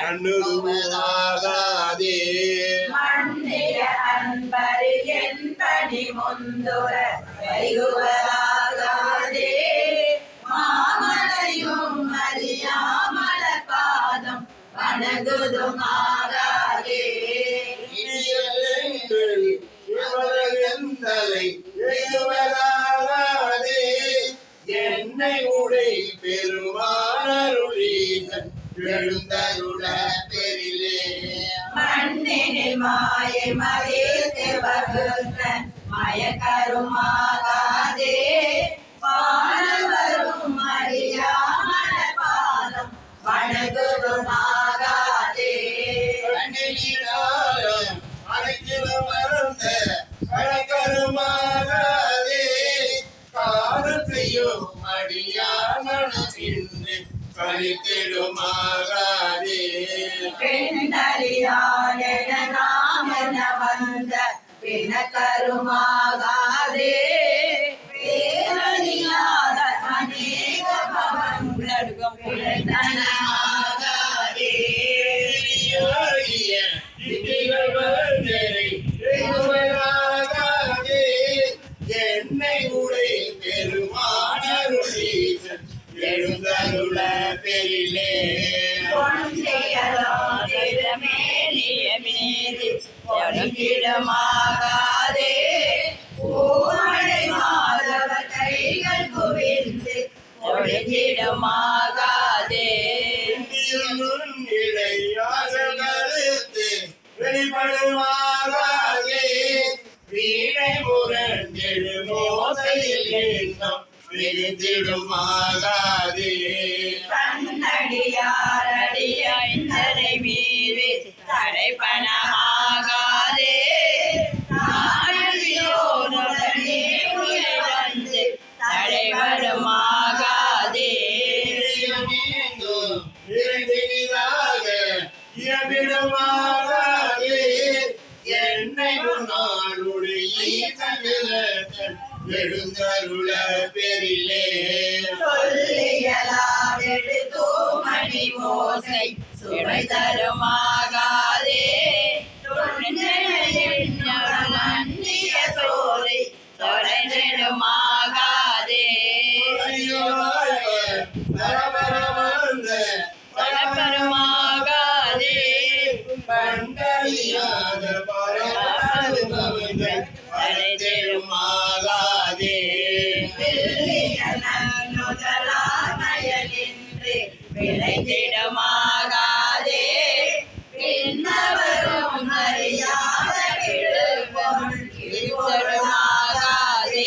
திருநீத்தலும் மண்ணிய அன்பர் என் என்படி முந்துர வைகுவராகாதே மாமலையும் அறியாமல பாதம் வணங்குதுமா பெருமானருளீசன் எழுந்தருள பெரிலே மண்ணினில் மாயை மறைத்து வகுத்த மயக்கருமாகாதே வானவரும் அறியாமல பாதம் வணங்குதுமாகாதே கண்ணிலிடாரம் மனமின்றி கழித்திடுமாகாதே பெண்ணறியாயன நாமன வந்த பிணக்கருமாகாதே. ஒழுங்கிடமாகாதே பூமழை மாதவ கைகள் குவிந்து கருத்து வெளிப்படுமாகாதே. வீணை விருந்திடுமாகாதே. கண்ணடியாரடியை மீறி தடைப்பணமாகாதே மீண்டும் இறைந்தினிதாக இயம்பிடுமாகாதே என்னை முன்னாளுடைய ஈசனிலத்தன் எழுந்தருள பெரிலே சொல்லியலாவெடு தூமணி ஓசை சுவை தருமாகாதே பரபரமங்கள் அழைத்திடுமாகாதே முதலாமயனின்றி விளைத்திடமாகாதே பின்னவரும் அறியாத விழுப்பொருள் இருத்தருமாகாதே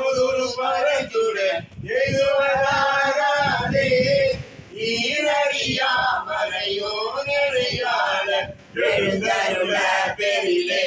அமுதொரு பரத்துட எதுவராகாதே ஈரடியாமரையோ நெறியாள எழுந்தருள பெரிலே சீரழியாமலையோடு